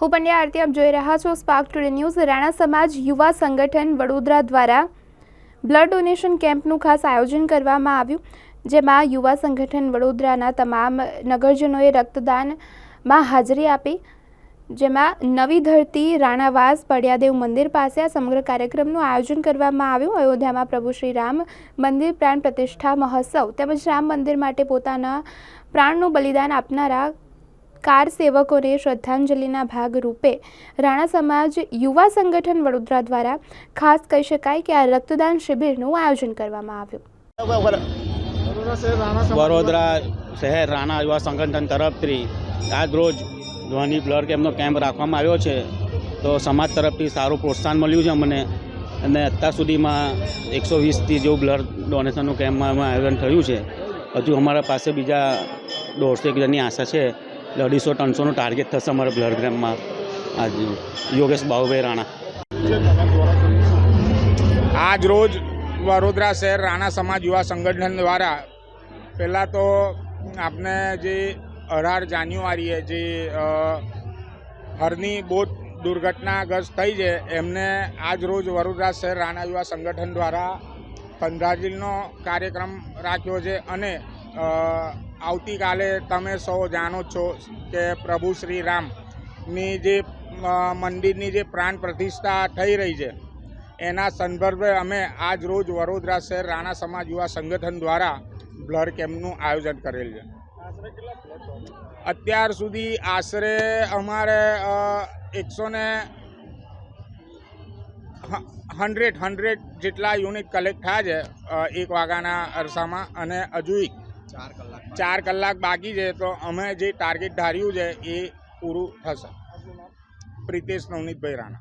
હું પંડ્યા આરતી આપ જોઈ રહ્યા છો સ્પાર્ક ટુડે ન્યૂઝ રાણા સમાજ, યુવા સંગઠન વડોદરા દ્વારા બ્લડ ડોનેશન કેમ્પનું ખાસ આયોજન કરવામાં આવ્યું, જેમાં યુવા સંગઠન વડોદરાના તમામ નગરજનોએ રક્તદાનમાં હાજરી આપી, જેમાં નવી ધરતી, રાણાવાસ, પડિયાદેવ મંદિર પાસે આ સમગ્ર કાર્યક્રમનું આયોજન કરવામાં આવ્યું. અયોધ્યામાં પ્રભુ શ્રી રામ મંદિર પ્રાણ પ્રતિષ્ઠા મહોત્સવ તેમજ રામ મંદિર માટે પોતાના પ્રાણનું બલિદાન આપનારા કાર સેવકોને શ્રદ્ધાંજલિના ભાગરૂપે રાણા સમાજ યુવા સંગઠન વડોદરા દ્વારા ખાસ કહી શકાય કે આ રક્તદાન શિબિરનું આયોજન કરવામાં આવ્યું. વડોદરા શહેર રાણા યુવા સંગઠન તરફથી આજ રોજ ધ્વનિ બ્લડ કેમ્પનો કેમ્પ રાખવામાં આવ્યો છે. તો સમાજ તરફથી સારું પ્રોત્સાહન મળ્યું છે મને અને અત્યાર સુધીમાં એકસો વીસથી જેવું બ્લડ ડોનેશનનું કેમ્પમાં આયોજન થયું છે. હજુ અમારા પાસે બીજા દોઢસો એક જણની આશા છે અઢીસો ત્રણસોનું ટાર્ગેટ થશે અમારા બ્લડ કેમ્પમાં આજ યોગેશ બાહુભાઈ રાણા. આજ રોજ વડોદરા શહેર રાણા સમાજ યુવા સંગઠન દ્વારા પહેલાં તો આપણે જે અઢાર જાન્યુઆરીએ જે હરની બોટ દુર્ઘટનાગ્રસ્ત થઈ છે, એમને આજ રોજ વડોદરા શહેર રાણા યુવા સંગઠન દ્વારા શ્રદ્ધાંજલિનો કાર્યક્રમ રાખ્યો છે અને આવતીકાલે તમે સૌ જાણો છો કે પ્રભુ શ્રી રામની જે મંદિરની જે પ્રાણ પ્રતિષ્ઠા થઈ રહી છે, એના સંદર્ભે અમે આજ રોજ વડોદરા શહેર રાણા સમાજ યુવા સંગઠન દ્વારા બ્લડ કેમ્પનું આયોજન કરેલ છે. અત્યાર સુધી આશરે અમારે એકસો ને હંડ્રેડ હંડ્રેડ જેટલા યુનિટ કલેક્ટ થયા છે એક વાગ્યાના અરસામાં અને હજુ ચાર કલાક બાકી. છે, તો અમે જે ટાર્ગેટ ધાર્યું છે, એ પૂરું થશે. પ્રિતેશ નવનીતભાઈ રાણા.